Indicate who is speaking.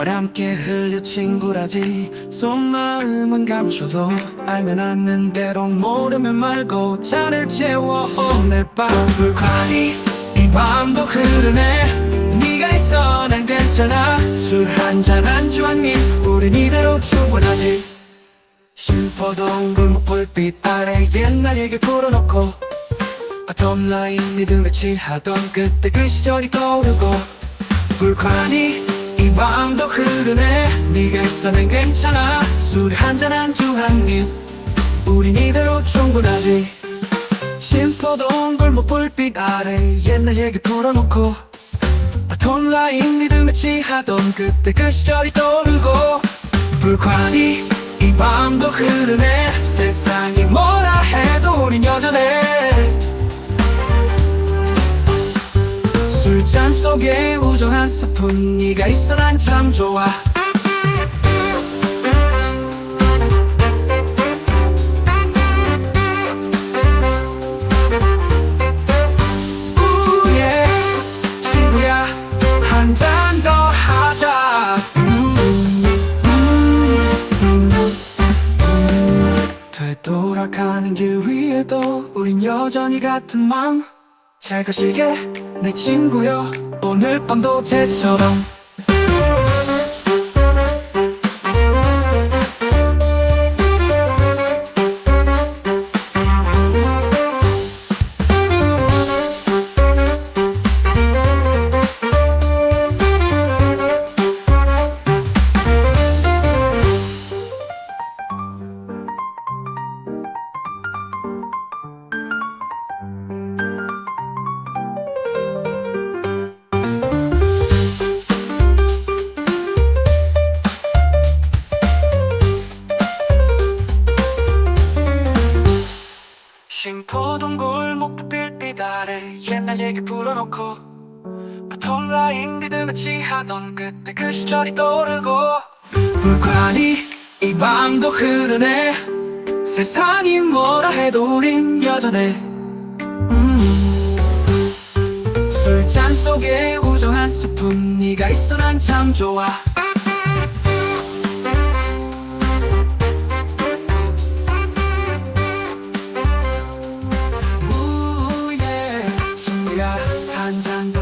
Speaker 1: 뭘 함께 흘려 친 구라지. 속마음은 감춰도 알면 않는 대로 모르면 말고 잔을 채워 오늘 밤 불판이 이 밤도 흐르네. 네가 있어 난 괜찮아. 술 한 잔 안주 한입 우린 이대로 충분하지. 슬퍼도 골목불빛 아래 옛날 얘기 풀어놓고 톱라인 리듬에 취하던 그때 그 시절이 떠오르고 불판이 이 밤도 흐르네. 네가 있어는 괜찮아. 술 한잔 안주 한 입. 우린 이대로 충분하지. 심포동 골목 불빛 아래 옛날 얘기 풀어놓고 톱라인 리듬에 취하던 그때 그 시절이 떠오르고 불판이 이 밤도 흐르네. 세상 속에 우정 한 스푼 네가 있어 난 참 좋아. 우예 친구야 한 잔 더 하자. 되돌아가는 길 위에도 우린 여전히 같은 맘잘 가시게 내 친구여 오늘 밤도 제처럼 심포동 골목 불빛 아래 옛날 얘기 풀어놓고 톱라인 리듬에 취하던 그때 그 시절이 떠오르고 불판이 이 밤도 흐르네. 세상이 뭐라 해도 우린 여전해. 음. 술잔 속에 우정 한 스푼 네가 있어 난 참 좋아 한잔더